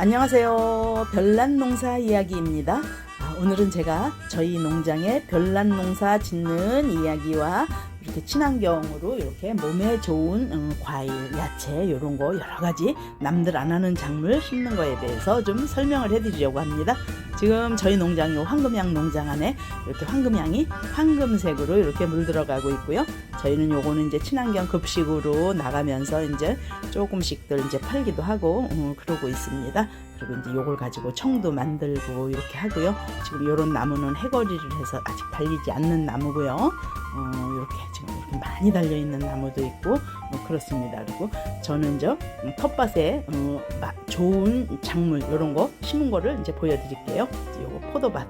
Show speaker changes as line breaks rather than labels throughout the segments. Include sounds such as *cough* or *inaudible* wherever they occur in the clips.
안녕하세요. 별난 농사 이야기입니다. 아, 오늘은 제가 저희 농장에 별난 농사 짓는 이야기와 이렇게 친환경으로 이렇게 몸에 좋은 음, 과일, 야채 이런 거 여러 가지 남들 안 하는 작물 심는 거에 대해서 좀 설명을 해드리려고 합니다. 지금 저희 농장이 황금향 농장 안에 이렇게 황금향이 황금색으로 이렇게 물들어가고 있고요. 저희는 요거는 이제 친환경 급식으로 나가면서 이제 조금씩들 이제 팔기도 하고 어, 그러고 있습니다. 그리고 이제 요걸 가지고 청도 만들고 이렇게 하고요. 지금 요런 나무는 해거리를 해서 아직 달리지 않는 나무고요. 어, 이렇게 지금 이렇게 많이 달려 있는 나무도 있고 어, 그렇습니다. 그리고 저는 저 음, 텃밭에 어, 마- 좋은 작물 이런 거 심은 거를 이제 보여드릴게요. 이제 요거 포도밭,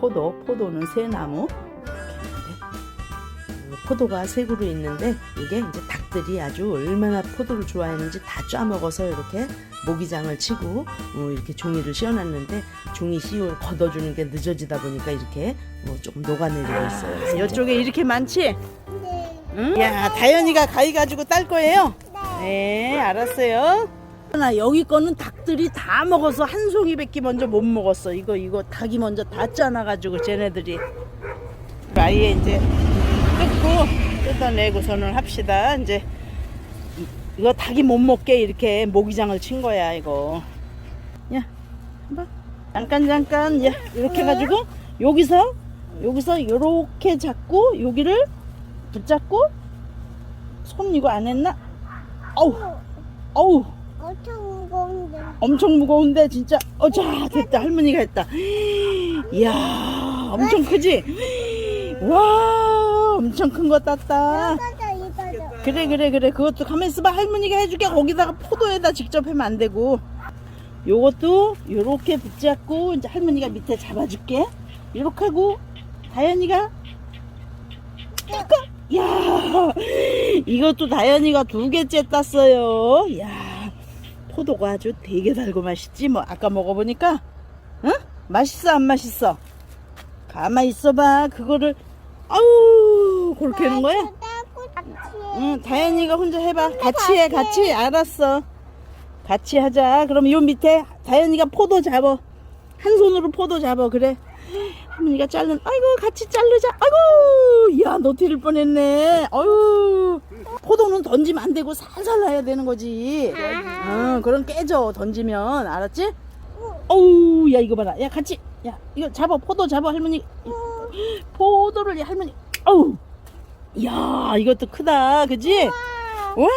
포도, 포도는 새 나무 어, 포도가 세 그루 있는데 이게 이제 닭들이 아주 얼마나 포도를 좋아했는지 다 짜먹어서 이렇게 모기장을 치고 어, 이렇게 종이를 씌워놨는데 종이 씌울 걷어주는 게 늦어지다 보니까 이렇게 어, 조금 녹아내리고 있어요. 이쪽에 이렇게 많지?
네.
응? 야, 다현이가 가위 가지고 딸 거예요? 네, 알았어요. 나 여기 거는 닭들이 다 먹어서 한 송이밖에 먼저 못 먹었어. 이거 이거 닭이 먼저 다 짜놔가지고 쟤네들이 아예 이제 뜯고 뜯어내고서는 합시다. 이제 이- 이거 닭이 못 먹게 이렇게 모기장을 친 거야 이거. 야, 봐. 잠깐 잠깐 야 이렇게 해가지고 여기서 여기서 이렇게 잡고 여기를 붙잡고 손 이거 안 했나? 어우 어우
엄청 무거운데.
엄청 무거운데 진짜 어자 됐다 할머니가 했다 이야 엄청 크지 와 엄청 큰 거 땄다. 그래 그래 그래. 그것도 가만 있어봐. 할머니가 해줄게. 거기다가 포도에다 직접 하면 안 되고. 요것도 요렇게 붙잡고 이제 할머니가 밑에 잡아줄게. 이렇게 하고 다현이가 야 이것도 다현이가 두 개째 땄어요. 야 포도가 아주 되게 달고 맛있지? 뭐 아까 먹어보니까 응? 맛있어 안 맛있어? 가만 있어봐. 그거를 아우 그렇게 하는 거야. 응, 다현이가 혼자 해봐. 같이 해, 같이. 알았어. 같이 하자. 그럼 요 밑에 다현이가 포도 잡어. 한 손으로 포도 잡어. 그래. 할머니가 자른, 아이고, 같이 자르자. 아이고, 야, 너 뒤를 뻔했네. 아유, 포도는 던지면 안 되고 살살 놔야 되는 거지. 응, 그럼 깨져. 던지면. 알았지? 어우, 야, 이거 봐라. 야, 같이. 야, 이거 잡아. 포도 잡아, 할머니. 포도를, 야, 할머니. 어우. 이야 이것도 크다. 그지? 와.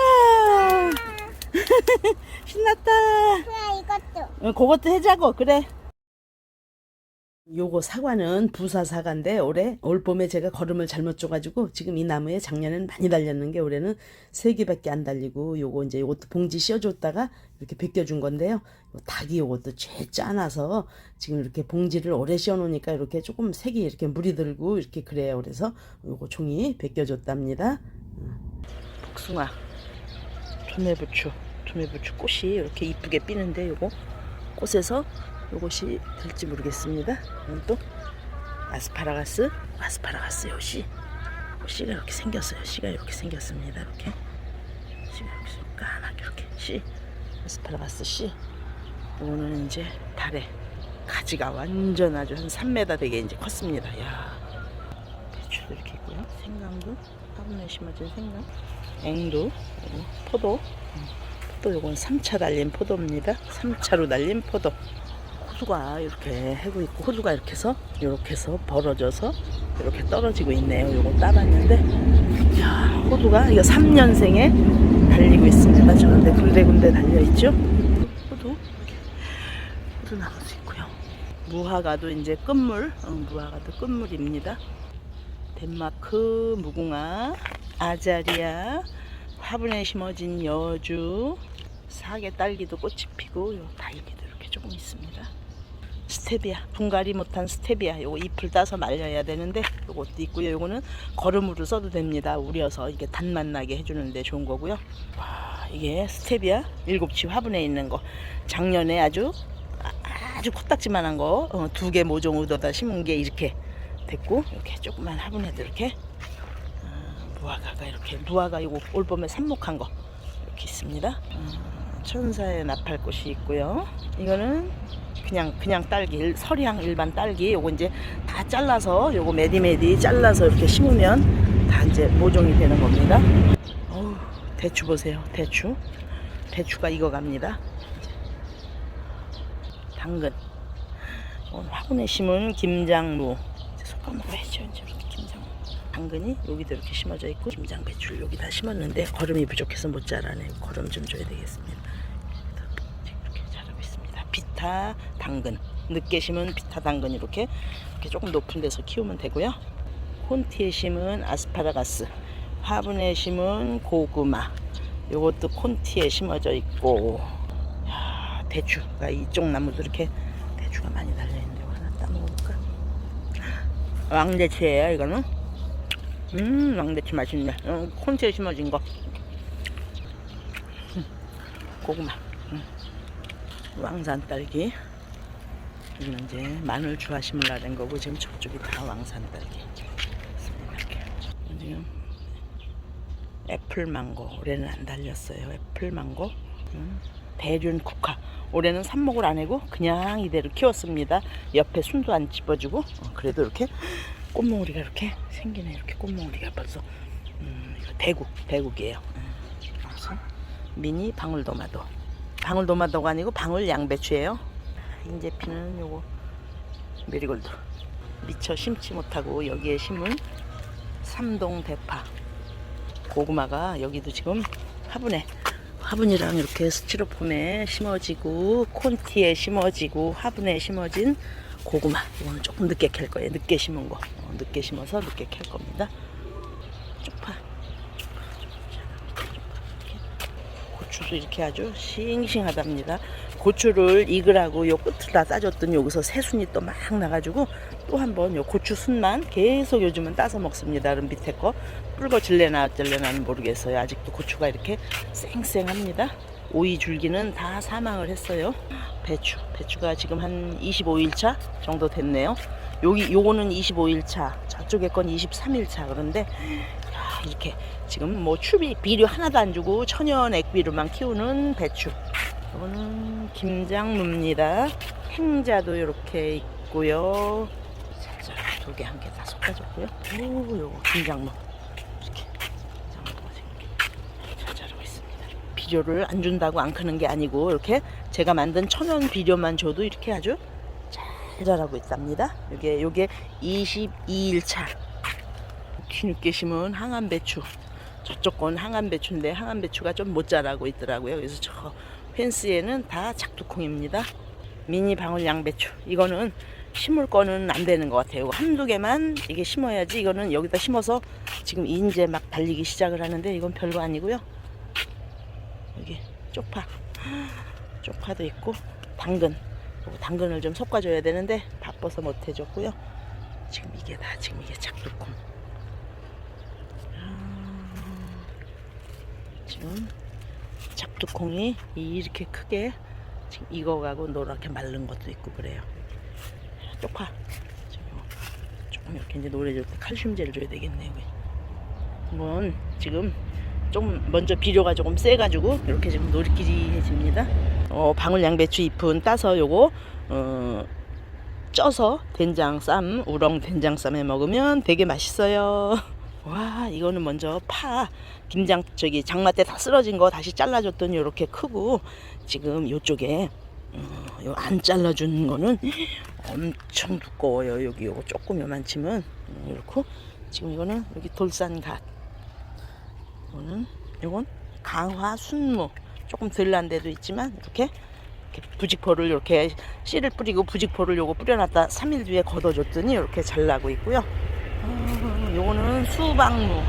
*laughs* 신났다.
그래 이것도.
어, 그것도 해자고. 그래 요거 사과는 부사 사과인데 올해 올 봄에 제가 걸음을 잘못 줘가지고 지금 이 나무에 작년에는 많이 달렸는 게 올해는 세 개밖에 안 달리고 요거 이제 요것도 봉지 씌워줬다가 이렇게 벗겨준 건데요 요 닭이 요것도 죄 짜놔서 지금 이렇게 봉지를 오래 씌워놓으니까 이렇게 조금 색이 이렇게 물이 들고 이렇게 그래요 그래서 요거 종이 벗겨줬답니다 음. 복숭아 투매부추 투매부추 꽃이 이렇게 이쁘게 피는데 요거 꽃에서 요것이 될지 모르겠습니다. 또 아스파라가스, 아스파라가스 요 씨. 요 씨가 이렇게 생겼어요. 씨가 이렇게 생겼습니다. 이렇게 씨가 이렇게 생- 까맣게 이렇게 씨, 아스파라가스 씨. 요거는 이제 달에 가지가 완전 아주 한 3m 되게 이제 컸습니다. 야, 배추도 이렇게 있고요. 생강도 화분에 심어진 생강, 그리고 포도. 음, 포도 요건 3차 달린 포도입니다. 3차로 달린 포도. 호두가 이렇게 해고 있고 호두가 이렇게 해서 이렇게 해서 벌어져서 이렇게 떨어지고 있네요. 요거 따봤는데 야 호두가 이거 3년생에 달리고 있습니다. 저런데 군데군데 달려 있죠. 호두 호두 나무도 있고요. 무화과도 이제 끝물 어, 무화과도 끝물입니다. 덴마크 무궁화 아자리아 화분에 심어진 여주 사계 딸기도 꽃이 피고 요 다이기도 이렇게 조금 있습니다. 스테비아 분갈이 못한 스테비아 요거 잎을 따서 말려야 되는데 요것도 있고요. 요거는 거름으로 써도 됩니다. 우려서 이게 단맛 나게 해주는데 좋은 거고요. 와 이게 스테비아 일곱치 화분에 있는 거. 작년에 아주 아- 아주 코딱지만한 거 두개 모종 얻어다 심은 게 이렇게 됐고 이렇게 조그만 화분에도 이렇게 어, 무화과가 이렇게 무화과 요거 올 봄에 삽목한 거. 이렇게 있습니다. 음, 천사의 나팔꽃이 있고요. 이거는 그냥 그냥 딸기 일- 서리향 일반 딸기 요거 이제 다 잘라서 요거 메디메디 잘라서 이렇게 심으면 다 이제 모종이 되는 겁니다. 어우, 대추 보세요. 대추. 대추가 익어갑니다. 당근. 오늘 화분에 심은 김장무. 속감으로 해죠 이제 김장무. 당근이 여기도 이렇게 심어져 있고 김장 배추를 여기다 심었는데 거름이 부족해서 못 자라네. 거름 좀 줘야 되겠습니다 이렇게 자라고 있습니다. 비타 당근. 늦게 심은 비타 당근 이렇게 이렇게 조금 높은 데서 키우면 되고요. 콘티에 심은 아스파라가스. 화분에 심은 고구마. 요것도 콘티에 심어져 있고 야, 대추가 이쪽 나무도 이렇게 대추가 많이 달려 있는데 이거 하나 따먹어볼까? 왕대추예요 이거는 음 왕대추 맛있네 어, 콘티에 심어진 거 음, 고구마 음. 왕산 딸기. 여기는 이제 마늘 주화 심으려는 거고 지금 저쪽이 다 왕산 딸기. 지금 애플 망고. 올해는 안 달렸어요. 애플 망고. 음, 대륜 국화. 올해는 삽목을 안 해고 그냥 이대로 키웠습니다. 옆에 순도 안 찝어주고 어, 그래도 이렇게 꽃몽우리가 이렇게 생기네. 이렇게 꽃몽우리가 벌써 음, 대국 대국이에요. 음, 미니 방울도마도 방울 도마도가 아니고 방울 양배추예요. 이제 피는 요거 메리골드. 미처 심지 못하고 여기에 심은 삼동 대파. 고구마가 여기도 지금 화분에 화분이랑 이렇게 스티로폼에 심어지고 콘티에 심어지고 화분에 심어진 고구마. 이거는 조금 늦게 캘 거예요. 늦게 심은 거. 어, 늦게 심어서 늦게 캘 겁니다 쪽파 고추도 이렇게 아주 싱싱하답니다 고추를 익으라고 요 끝을 다 따줬더니 여기서 새순이 또 막 나가지고 또 한번 요 고추 순만 계속 요즘은 따서 먹습니다. 그럼 밑에 거 붉어질래나 어쩔래나는 모르겠어요. 아직도 고추가 이렇게 쌩쌩합니다. 오이 줄기는 다 사망을 했어요. 배추, 배추가 지금 한 25일차 정도 됐네요. 여기 요거는 25일차, 저쪽에 건 23일차. 그런데 야, 이렇게 지금 뭐 추비 비료 하나도 안 주고 천연 액비로만 키우는 배추. 이거는 김장무입니다. 행자도 이렇게 있고요. 살짝 두 개 한 개 다 섞어줬고요. 오, 요거 김장무 이렇게 김장무가 지금 잘 자라고 있습니다. 비료를 안 준다고 안 크는 게 아니고 이렇게 제가 만든 천연 비료만 줘도 이렇게 아주 잘 자라고 있답니다. 요게 요게 22일 차. 뒤늦게 심은 항암 배추. 저쪽 건 항암 배추인데 항암 배추가 좀 못 자라고 있더라고요. 그래서 저 펜스에는 다 작두콩입니다. 미니 방울 양배추. 이거는 심을 거는 안 되는 것 같아요. 한두 개만 이게 심어야지. 이거는 여기다 심어서 지금 이제 막 달리기 시작을 하는데 이건 별거 아니고요. 여기 쪽파. 쪽파도 있고 당근. 당근을 좀 섞어줘야 되는데 바빠서 못 해줬고요. 지금 이게 다 지금 이게 작두콩. 지금 작두콩이 이렇게 크게 지금 익어가고 노랗게 마른 것도 있고 그래요. 쪽파. 조금 이렇게 이제 노래 줄 때 칼슘제를 줘야 되겠네요. 이건 지금 좀 먼저 비료가 조금 세가지고 이렇게 지금 노릇끼리해집니다. 어, 방울 양배추 잎은 따서 요거 어, 쪄서 된장 쌈, 우렁 된장 쌈에 먹으면 되게 맛있어요. *laughs* 와, 이거는 먼저 파, 김장, 저기 장마 때 다 쓰러진 거 다시 잘라줬더니 이렇게 크고, 지금 요쪽에, 어, 요안 잘라준 거는 엄청 두꺼워요. 여기 요거 조금 요만치면, 음, 이렇고, 지금 이거는 여기 돌산갓. 이거는, 요건 강화 순무. 조금 덜 난 데도 있지만, 이렇게 이렇게 부직포를 이렇게 씨를 뿌리고 부직포를 요거 뿌려놨다 3일 뒤에 걷어줬더니 이렇게 잘 나고 있고요. 어, 요거는 수박무,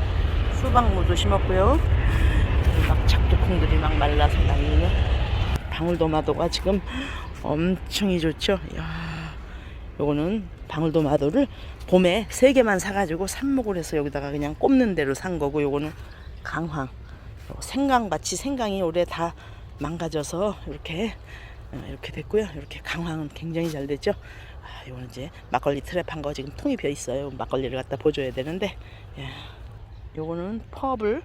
수박무도 심었고요. 막 작두콩들이 막 말라서 난리네. 방울도마도가 지금 엄청이 좋죠. 야, 요거는 방울도마도를 봄에 세 개만 사가지고 삽목을 해서 여기다가 그냥 꼽는 대로 산 거고 요거는 강황. 요 생강밭이 생강이 올해 다 망가져서 이렇게 어, 이렇게 됐고요. 이렇게 강황은 굉장히 잘 됐죠. 아, 이거는 이제 막걸리 트랩 한 거 지금 통이 비어 있어요. 막걸리를 갖다 보줘야 되는데, 예. 요거는 퍼블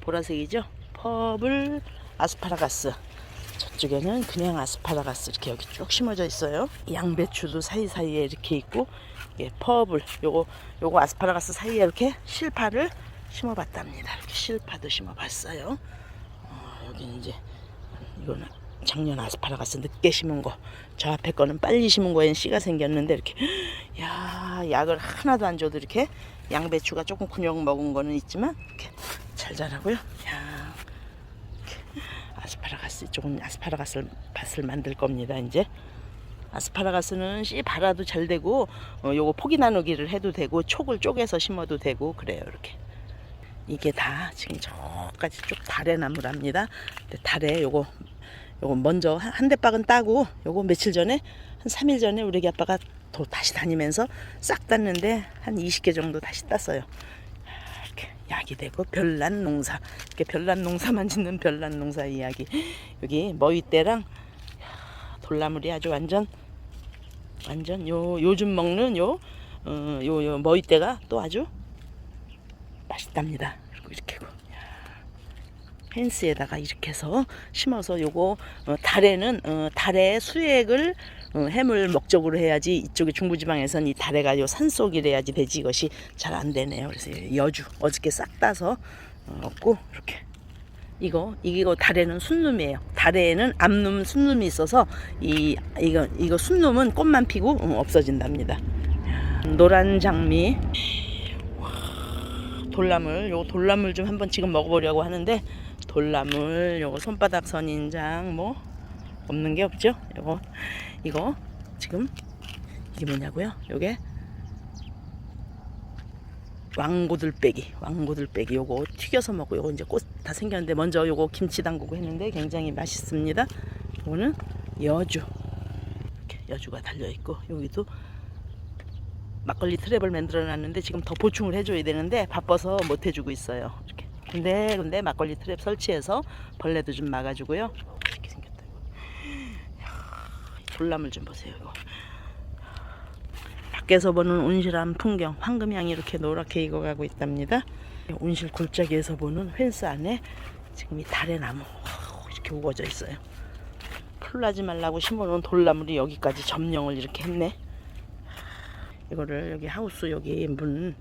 보라색이죠. 퍼블 아스파라가스. 저쪽에는 그냥 아스파라가스 이렇게 여기 쭉 심어져 있어요. 양배추도 사이사이에 이렇게 있고 예, 퍼블 요거 요거 아스파라가스 사이에 이렇게 실파를 심어봤답니다. 이렇게 실파도 심어봤어요. 어, 여기 이제 이거는 작년 아스파라가스 늦게 심은 거. 저 앞에 거는 빨리 심은 거엔 씨가 생겼는데 이렇게 야 약을 하나도 안 줘도 이렇게 양배추가 조금 근육 먹은 거는 있지만 이렇게 잘 자라고요. 야 아스파라가스 이쪽은 아스파라가스 밭을 만들 겁니다. 이제 아스파라가스는 씨 발아도 잘 되고 어, 요거 포기 나누기를 해도 되고 촉을 쪼개서 심어도 되고 그래요. 이렇게 이게 다 지금 저까지 쭉 달의 나무랍니다. 달에 요거 요거 먼저 한- 한 대 박은 따고 요거 며칠 전에 한 3일 전에 우리 아빠가 또 다시 다니면서 싹 땄는데 한 20개 정도 다시 땄어요. 이렇게 약이 되고 별난 농사 이렇게 별난 농사만 짓는 별난 농사 이야기 여기 머위대랑 돌나물이 아주 완전 완전 요 요즘 먹는 요 어, 요, 요 머위대가 또 아주 맛있답니다. 펜스에다가 이렇게 해서 심어서 요거 어, 달에는 어, 달의 수액을 어, 해물 목적으로 해야지 이쪽에 중부지방에선 이 달에가 요 산속이래야지 되지 이것이 잘 안 되네요. 그래서 여주 어저께 싹 따서 어, 얻고 이렇게 이거 이거 달에는 순놈이에요. 달에는 암놈 순놈이 있어서 이 이거 이거 순놈은 꽃만 피고 어, 없어진답니다. 노란 장미 돌나물 요 돌나물 좀 한번 지금 먹어보려고 하는데 돌나물 요거 손바닥 선인장 뭐 없는 게 없죠 요거 이거 지금 이게 뭐냐고요 요게 왕고들빼기 왕고들빼기 요거 튀겨서 먹고 요거 이제 꽃 다 생겼는데 먼저 요거 김치 담그고 했는데 굉장히 맛있습니다 요거는 여주 이렇게 여주가 달려있고 여기도 막걸리 트랩을 만들어 놨는데 지금 더 보충을 해줘야 되는데 바빠서 못 해주고 있어요. 이렇게. 근데 근데 막걸리 트랩 설치해서 벌레도 좀 막아주고요. 이렇게 생겼다 돌나물 좀 보세요 이거. 밖에서 보는 온실한 풍경, 황금향이 이렇게 노랗게 익어가고 있답니다. 온실 골짜기에서 보는 펜스 안에 지금 이 달의 나무 이렇게 우거져 있어요. 풀나지 말라고 심어놓은 돌나물이 여기까지 점령을 이렇게 했네. 이거를 여기 하우스 여기 문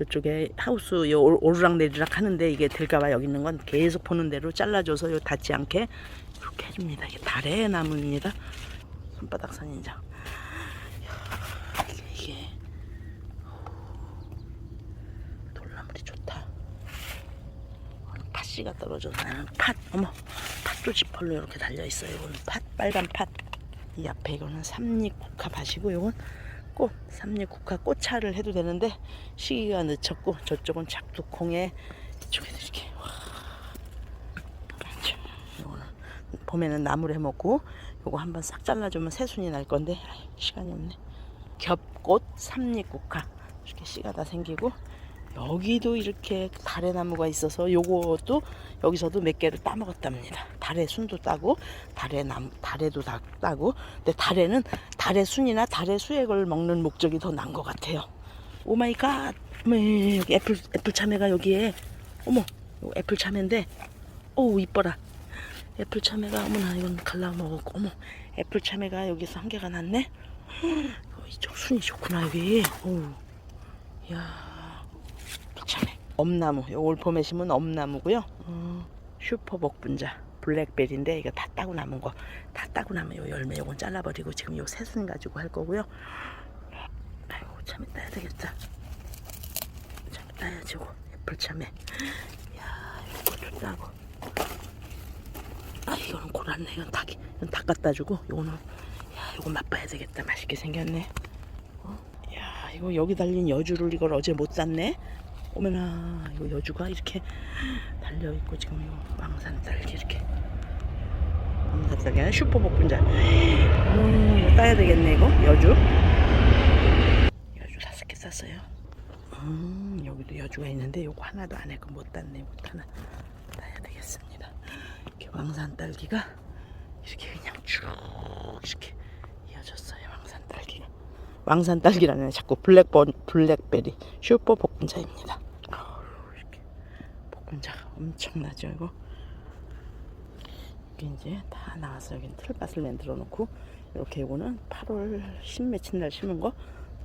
이쪽에 하우스 요 오- 오르락 내리락 하는데 이게 될까봐 여기 있는 건 계속 보는 대로 잘라줘서 요 닿지 않게 이렇게 해줍니다. 이게 달의 나무입니다. 손바닥 선인장. 이게, 돌나물이 좋다. 팥씨가 떨어져서 나는 팥 어머 팥도 지펄로 이렇게 달려 있어요. 이거는 팥 빨간 팥. 이 앞에 이거는 삼립 국화 밭이고 이건 꽃 삼립국화 꽃차를 해도 되는데 시기가 늦췄고 저쪽은 작두콩에 이쪽에도 이렇게 와. 참, 이거는 봄에는 나물 해 먹고 요거 한번 싹 잘라주면 새순이 날 건데. 시간이 없네. 겹꽃 삼립국화. 이렇게 씨가 다 생기고 여기도 이렇게 달의 나무가 있어서 요것도 여기서도 몇 개를 따 먹었답니다. 달의 순도 따고 달의 남 달에도 다 따고 근데 달에는 달의 순이나 달의 수액을 먹는 목적이 더 난 것 같아요. 오 마이 갓. 여기 애플 애플 참외가 여기에 어머 애플 참외인데 오 이뻐라. 애플 참외가 어머나 이건 갈라 먹었고 어머 애플 참외가 여기서 한 개가 났네. *gasps* 어, 이쪽 순이 좋구나 여기. 오. 야. 참외. 엄나무. 요올 봄에 심은 엄나무고요. 어, 슈퍼 복분자. 블랙베리인데 이거 다 따고 남은 거. 다 따고 남은 요 열매 요건 잘라버리고 지금 요 새순 가지고 할 거고요. 아이고 참외 따야 되겠다. 참외 따야지 고 애플 참외. 야 이거 따고. 아 이거는 고랐네. 이건 닭 이건 닭 갖다 주고 요거는 야 이거 맛봐야 되겠다. 맛있게 생겼네. 어? 야 이거 여기 달린 여주를 이걸 어제 못 샀네. 어머나 이거 여주가 이렇게 달려 있고 지금 이 왕산 딸기 이렇게 왕산 딸기 아니라 슈퍼 복분자. 음 따야 되겠네 이거 여주. 여주 다섯 개 쌌어요. 음 여기도 여주가 있는데 요거 하나도 안 했고 못 땄네 못 하나 따야 되겠습니다. 이렇게 왕산 딸기가 이렇게 그냥 쭉 이렇게 이어졌어요 왕산 딸기가. 왕산 딸기라는 자꾸 블랙 번 블랙베리 슈퍼 복분자입니다. 복분자가 엄청나죠 이거. 이렇게 이제 다 나와서 여기 틀밭을 만들어 놓고 이렇게 요거는 8월 10 며칠 날 심은 거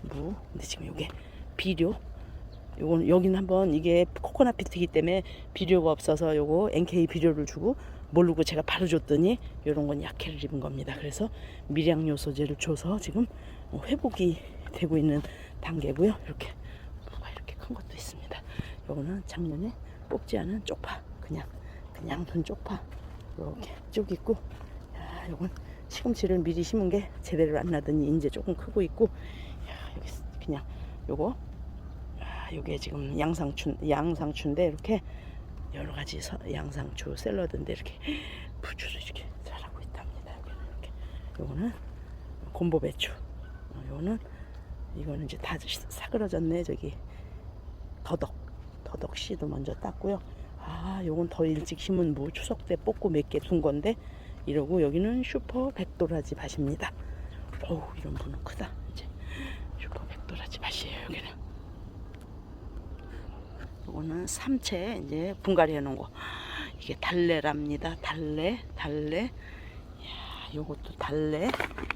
무. 근데 지금 요게 비료. 요거는 여기는 한번 이게 코코넛 피트이기 때문에 비료가 없어서 요거 NK 비료를 주고 모르고 제가 바로 줬더니 요런 건 약해를 입은 겁니다. 그래서 미량 요소제를 줘서 지금 회복이 되고 있는 단계고요. 이렇게 뭐가 이렇게 큰 것도 있습니다. 요거는 작년에 뽑지 않은 쪽파. 그냥 그냥 둔 쪽파. 이렇게 쭉 있고 야 요건 시금치를 미리 심은 게 제대로 안 나더니 이제 조금 크고 있고 야 여기 그냥 요거 아 요게 지금 양상추 양상추인데 이렇게 여러 가지 서- 양상추 샐러드인데 이렇게 부추도 이렇게 자라고 있답니다. 여기는 이렇게. 요거는 곰보 배추. 어, 요거는 이거는 이제 다 사그러졌네 저기. 더덕 더덕 씨도 먼저 땄고요. 아, 요건 더 일찍 심은 무 추석 때 뽑고 몇 개 둔 건데 이러고 여기는 슈퍼 백도라지 밭입니다. 어우, 이런 무는 크다. 이제 슈퍼 백도라지 밭이에요, 여기는. 요거는 삼채 이제 분갈이 해 놓은 거. 이게 달래랍니다. 달래, 달래. 야, 요것도 달래.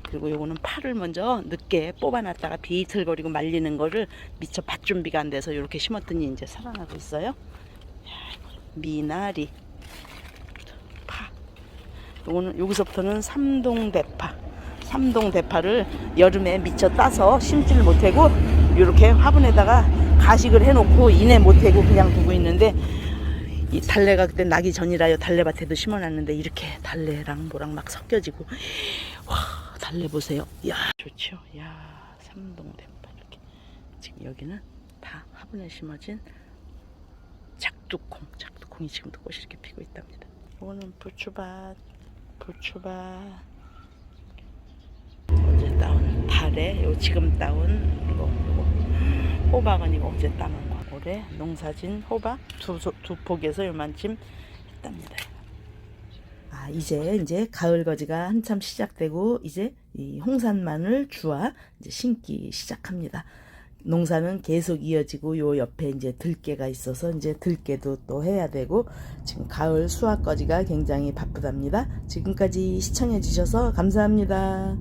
그리고 요거는 파를 먼저 늦게 뽑아놨다가 비틀거리고 말리는 거를 미처 밭 준비가 안 돼서 이렇게 심었더니 이제 살아나고 있어요. 미나리, 파. 요거는 여기서부터는 삼동 대파. 삼동 대파를 여름에 미처 따서 심지를 못하고 이렇게 화분에다가 가식을 해놓고 이내 못하고 그냥 두고 있는데 이 달래가 그때 나기 전이라요. 달래밭에도 심어놨는데 이렇게 달래랑 뭐랑 막 섞여지고. 와 달래 보세요. 야 좋죠? 야 삼동 대파 이렇게. 지금 여기는 다 화분에 심어진 작두콩. 작두콩이 지금도 꽃이 이렇게 피고 있답니다. 이거는 부추밭 부추밭. 어제 따온 달에 요 지금 따온 이거 이거. 호박은 이거 따는 거 올해 농사진 호박 두, 소- 두 폭에서 요만큼 했답니다. 아 이제 이제 가을 거지가 한참 시작되고 이제 이 홍산 마늘 주와 이제 심기 시작합니다. 농사는 계속 이어지고 요 옆에 이제 들깨가 있어서 이제 들깨도 또 해야 되고 지금 가을 수확 거지가 굉장히 바쁘답니다. 지금까지 시청해 주셔서 감사합니다.